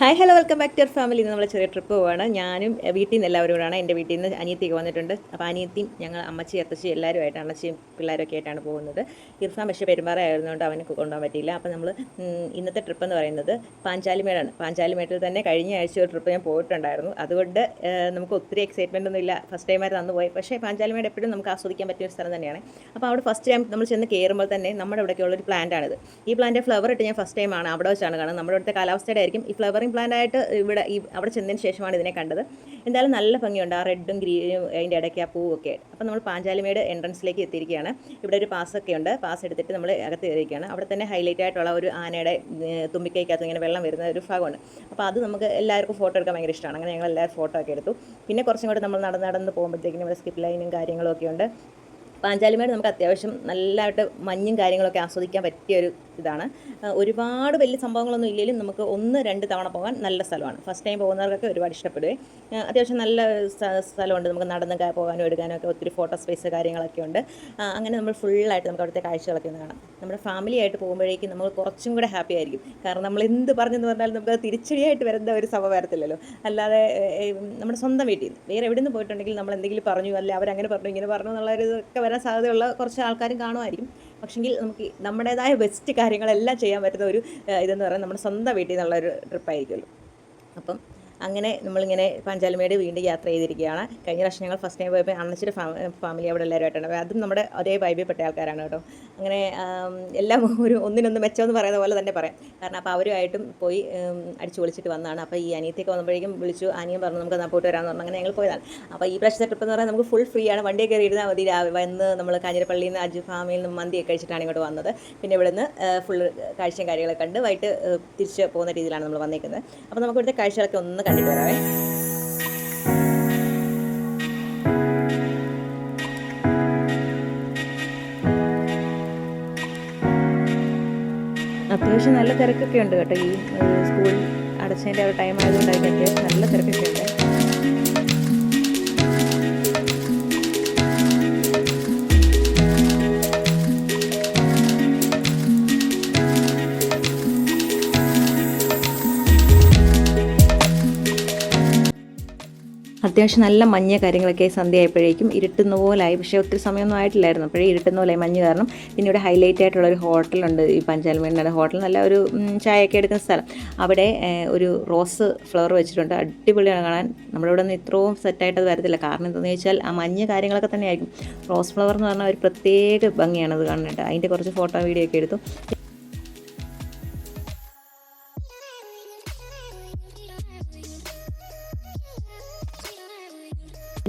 Hi hello welcome back to your family. നമ്മൾ ചെറിയ trip പോവാണ്. ഞാനും വീട്ടിൽ നിന്ന് എല്ലാവരും കൂടാണ് എന്റെ വീട്ടിൽ നിന്ന് അനിയത്തിക്ക് വന്നിട്ടുണ്ട്. അപ്പോൾ അനിയത്തിയും ഞങ്ങൾ അമ്മച്ചി അത്തച്ചി എല്ലാവരുമായിട്ട് അമ്മച്ചിയും പിള്ളേരൊക്കെ ആയിട്ടാണ് പോകുന്നത്. ഇർഫാൻ പക്ഷേ പെരുമാറ ആയിരുന്നുകൊണ്ട് അവന് കൊണ്ടുപോകാൻ പറ്റിയില്ല. അപ്പോൾ നമ്മൾ ഇന്നത്തെ ട്രിപ്പ് എന്ന് പറയുന്നത് പാഞ്ചാലിമേടാണ്. പാഞ്ചാലിമേട്ടിൽ തന്നെ കഴിഞ്ഞ ആഴ്ച ഒരു ട്രിപ്പ് ഞാൻ പോയിട്ടുണ്ടായിരുന്നു. അതുകൊണ്ട് നമുക്ക് ഒത്തിരി എക്സൈറ്റ്മെന്റ് ഒന്നും ഇല്ല. ഫസ്റ്റ് ടൈമായിട്ട് അന്ന് പോയി. പക്ഷേ പാഞ്ചാലിമേട് എപ്പോഴും നമുക്ക് ആസ്വദിക്കാൻ പറ്റിയ ഒരു സ്ഥലം തന്നെയാണ്. അപ്പോൾ അവിടെ ഫസ്റ്റ് ടൈം നമ്മൾ ചെന്ന് കയറുമ്പോൾ തന്നെ നമ്മുടെ ഇവിടെയൊക്കെ ഉള്ളൊരു പ്ലാന്റ് ആണിത്. ഈ പ്ലാന്റ് ഫ്ലവർ ഇട്ട് ഞാൻ ഫസ്റ്റ് ടൈമാണ് അവിടെ വെച്ചാണ് കാണുന്നത്. നമ്മുടെ ഇവിടുത്തെ കാലാവസ്ഥയുടെ ആയിരിക്കും. ഈ ഫ്ലവറിംഗ് പ്ലാന്റ് ആയിട്ട് ഇവിടെ ഈ അവിടെ ചെന്നതിന് ശേഷമാണ് ഇതിനെ കണ്ടത്. എന്തായാലും നല്ല ഭംഗിയുണ്ട്. ആ റെഡും ഗ്രീനും അതിന്റെ ഇടയ്ക്ക് ആ പൂവൊക്കെ. അപ്പോൾ നമ്മൾ പാഞ്ചാലിമേട് എൻട്രൻസിലേക്ക് എത്തിയിരിക്കുകയാണ്. ഇവിടെ ഒരു പാസ്സൊക്കെ ഉണ്ട്. പാസ് എടുത്തിട്ട് നമ്മൾ അകത്ത് കയറിയിരിക്കുകയാണ്. അവിടെ തന്നെ ഹൈലൈറ്റ് ആയിട്ടുള്ള ഒരു ആനയുടെ തുമ്പിക്കൈക്കകത്ത് ഇങ്ങനെ വെള്ളം വരുന്ന ഒരു ഭാഗമുണ്ട് അപ്പോൾ അത് നമുക്ക് എല്ലാവർക്കും ഫോട്ടോ എടുക്കാൻ ഭയങ്കര ഇഷ്ടമാണ്. അങ്ങനെ ഞങ്ങൾ എല്ലാവരും ഫോട്ടോ ഒക്കെ എടുത്തു. പിന്നെ കുറച്ചും കൂടെ നമ്മൾ നടന്ന് നടന്ന് പോകുമ്പോഴത്തേക്കിനും ഇവിടെ സ്കിപ്പ് ലൈനും കാര്യങ്ങളൊക്കെ ഉണ്ട്. പാഞ്ചാലിമേട് നമുക്ക് അത്യാവശ്യം നല്ലതായിട്ട് മഞ്ഞും കാര്യങ്ങളൊക്കെ ആസ്വദിക്കാൻ പറ്റിയ ഒരു ഇതാണ്. ഒരുപാട് വലിയ സംഭവങ്ങളൊന്നും ഇല്ലെങ്കിലും നമുക്ക് ഒന്ന് രണ്ട് തവണ പോകാൻ നല്ല സ്ഥലമാണ്. ഫസ്റ്റ് ടൈം പോകുന്നവർക്കൊക്കെ ഒരുപാട് ഇഷ്ടപ്പെടുവേ. അത്യാവശ്യം നല്ല സ്ഥലമുണ്ട്. നമുക്ക് നടന്ന് പോകാനും എടുക്കാനും ഒക്കെ ഒത്തിരി ഫോട്ടോ സ്പേസ് കാര്യങ്ങളൊക്കെ ഉണ്ട്. അങ്ങനെ നമ്മൾ ഫുള്ളായിട്ട് നമുക്ക് അവിടുത്തെ കാഴ്ചകളൊക്കെ ഒന്ന് കാണാം. നമ്മുടെ ഫാമിലി ആയിട്ട് പോകുമ്പോഴേക്കും നമ്മൾ കുറച്ചും കൂടെ ഹാപ്പി ആയിരിക്കും. കാരണം നമ്മൾ എന്ത് പറഞ്ഞെന്ന് പറഞ്ഞാലും നമുക്ക് തിരിച്ചടിയായിട്ട് വരുന്ന ഒരു സഭ വരത്തില്ലല്ലോ അല്ലാതെ നമ്മുടെ സ്വന്തം വീട്ടിൽ നിന്ന് വേറെ എവിടെ നിന്ന് പോയിട്ടുണ്ടെങ്കിൽ നമ്മൾ എന്തെങ്കിലും പറഞ്ഞു അല്ലെ അവരങ്ങനെ പറഞ്ഞു ഇങ്ങനെ പറഞ്ഞു എന്നുള്ള ഒരു ഇതൊക്കെ വരാൻ സാധ്യതയുള്ള കുറച്ച് ആൾക്കാരും കാണുമായിരിക്കും. പക്ഷെങ്കിൽ നമുക്ക് നമ്മുടേതായ ബെസ്റ്റ് കാര്യങ്ങളെല്ലാം ചെയ്യാൻ പറ്റുന്ന ഒരു ഇതെന്ന് പറയുന്നത് നമ്മുടെ സ്വന്തം വീട്ടിൽ നിന്നുള്ള ഒരു ട്രിപ്പായിരിക്കുമല്ലോ അപ്പം അങ്ങനെ നമ്മളിങ്ങനെ പഞ്ചാലമേട് വീണ്ടും യാത്ര ചെയ്തിരിക്കുകയാണ്. കഴിഞ്ഞ പ്രാവശ്യം ഞങ്ങൾ ഫസ്റ്റ് ടൈം പോയപ്പോൾ അണ്ണച്ചിയുടെ ഫാമിലി അവിടെ എല്ലാവരുമായിട്ടാണ് അതും നമ്മുടെ അതേ വൈബിൽപ്പെട്ട ആൾക്കാരാണ് കേട്ടോ. അങ്ങനെ എല്ലാം ഒരു ഒന്നിനൊന്ന് മെച്ചമെന്ന് പറയുന്ന പോലെ തന്നെ പറയാം. കാരണം അപ്പോൾ അവരുമായിട്ടും പോയി അടിച്ച് വിളിച്ചിട്ട് വന്നതാണ്. അപ്പോൾ ഈ അനിയത്തേക്ക് വന്നപ്പോഴേക്കും വിളിച്ചു അനിയൻ പറഞ്ഞു നമുക്ക് എന്നാൽ പോയിട്ട് വരാമെന്ന് പറഞ്ഞു. അങ്ങനെ ഞങ്ങൾ പോയതാണ്. അപ്പോൾ ഈ പ്രാവശ്യത്തെ ട്രിപ്പ് എന്ന് പറഞ്ഞാൽ നമുക്ക് ഫുൾ ഫ്രീ ആണ്. വണ്ടിയൊക്കെ കയറി ഇരുന്നാൽ മതി. വന്ന് നമ്മൾ കാഞ്ഞിരപ്പള്ളിയിൽ നിന്ന് അജു ഫാമിൽ നിന്ന് മന്തിയൊക്കെ കഴിച്ചിട്ടാണ് ഇങ്ങോട്ട് വന്നത്. പിന്നെ ഇവിടെ നിന്ന് ഫുൾ കാഴ്ചയും കാര്യങ്ങളൊക്കെ കണ്ട് വൈകിട്ട് തിരിച്ച് പോകുന്ന രീതിയിലാണ് നമ്മൾ വന്നേക്കുന്നത്. അപ്പോൾ നമുക്ക് ഇവിടുത്തെ കാഴ്ചകളൊക്കെ ഒന്ന് കണ്ടിട്ട് വരാവേ. അത്യാവശ്യം നല്ല തിരക്കൊക്കെ ഉണ്ട് കേട്ടോ ഈ സ്കൂൾ അടച്ചതിന്റെ ആ ടൈം ആയതുകൊണ്ടായിരിക്കും അത്യാവശ്യം നല്ല തിരക്കൊക്കെ ഉണ്ട്. അത്യാവശ്യം നല്ല മഞ്ഞ കാര്യങ്ങളൊക്കെ സന്ധ്യ ആയപ്പോഴേക്കും ഇരുട്ടുന്ന പോലായി പക്ഷേ ഒത്തിരി സമയമൊന്നും ആയിട്ടില്ലായിരുന്നു. അപ്പോഴേ ഇരുട്ടുന്ന പോലെ മഞ്ഞ് കാരണം പിന്നെ ഇവിടെ ഹൈലൈറ്റ് ആയിട്ടുള്ള ഒരു ഹോട്ടലുണ്ട് ഈ പഞ്ചാൽമേടിന്റെ ഹോട്ടൽ നല്ല ഒരു ചായയൊക്കെ എടുക്കുന്ന സ്ഥലം. അവിടെ ഒരു റോസ് ഫ്ലവർ വെച്ചിട്ടുണ്ട്. അടിപൊളിയാണ് കാണാൻ. നമ്മുടെ ഇവിടെ നിന്ന് ഇത്രയും സെറ്റായിട്ട് അത് വരത്തില്ല. കാരണം എന്താണെന്ന് ചോദിച്ചാൽ ആ മഞ്ഞ കാര്യങ്ങളൊക്കെ തന്നെയായിരിക്കും. റോസ് ഫ്ലവർ എന്ന് പറഞ്ഞാൽ ഒരു പ്രത്യേക ഭംഗിയാണ് അത് കാണാനായിട്ട്. അതിന്റെ കുറച്ച് ഫോട്ടോ വീഡിയോ ഒക്കെ എടുത്തു.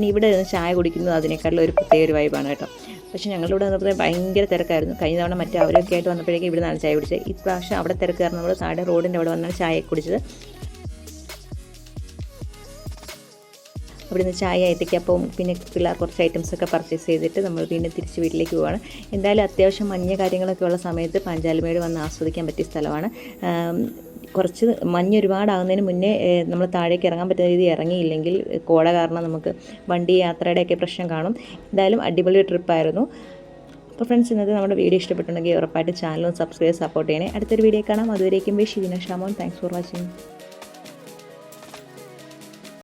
പിന്നെ ഇവിടെ ചായ കുടിക്കുന്നത് അതിനേക്കാളും ഒരു പ്രത്യേക ഒരു വൈബാണ് കേട്ടോ. പക്ഷേ ഞങ്ങളിവിടെ വന്നപ്പോൾ ഭയങ്കര തിരക്കായിരുന്നു. കഴിഞ്ഞ തവണ മറ്റേ അവരൊക്കെ ആയിട്ട് വന്നപ്പോഴേക്കും ഇവിടെ നിന്നാണ് ചായ കുടിച്ചത്. ഇപ്രാവശ്യം പ്രാവശ്യം അവിടെ തിരക്കായിരുന്നു നമ്മൾ താഴെ റോഡിന്റെ അവിടെ വന്നാണ് ചായ കുടിച്ചത്. അവിടെ നിന്ന് ചായ ഏത്തക്കപ്പവും പിന്നെ പിള്ളേർ കുറച്ച് ഐറ്റംസ് ഒക്കെ പർച്ചേസ് ചെയ്തിട്ട് നമ്മൾ പിന്നെ തിരിച്ച് വീട്ടിലേക്ക് പോവാണ്. എന്തായാലും അത്യാവശ്യം മഞ്ഞ കാര്യങ്ങളൊക്കെ ഉള്ള സമയത്ത് പാഞ്ചാലിമേട് വന്ന് ആസ്വദിക്കാൻ പറ്റിയ സ്ഥലമാണ്. കുറച്ച് മഞ്ഞ് ഒരുപാടാകുന്നതിന് മുന്നേ നമ്മൾ താഴേക്ക് ഇറങ്ങാൻ പറ്റുന്ന രീതി ഇറങ്ങിയില്ലെങ്കിൽ കോട കാരണം നമുക്ക് വണ്ടി യാത്രയുടെയൊക്കെ പ്രശ്നം കാണും. എന്തായാലും അടിപൊളി ട്രിപ്പായിരുന്നു അപ്പോൾ ഫ്രണ്ട്സ് ഇന്നത്തെ നമ്മുടെ വീഡിയോ ഇഷ്ടപ്പെട്ടുണ്ടെങ്കിൽ ഉറപ്പായിട്ട് ചാനലും സബ്സ്ക്രൈബ് സപ്പോർട്ട് ചെയ്യണേ. അടുത്തൊരു വീഡിയോ കാണാം. അതുവരേക്കും bye Sheena Shamon. Thanks for watching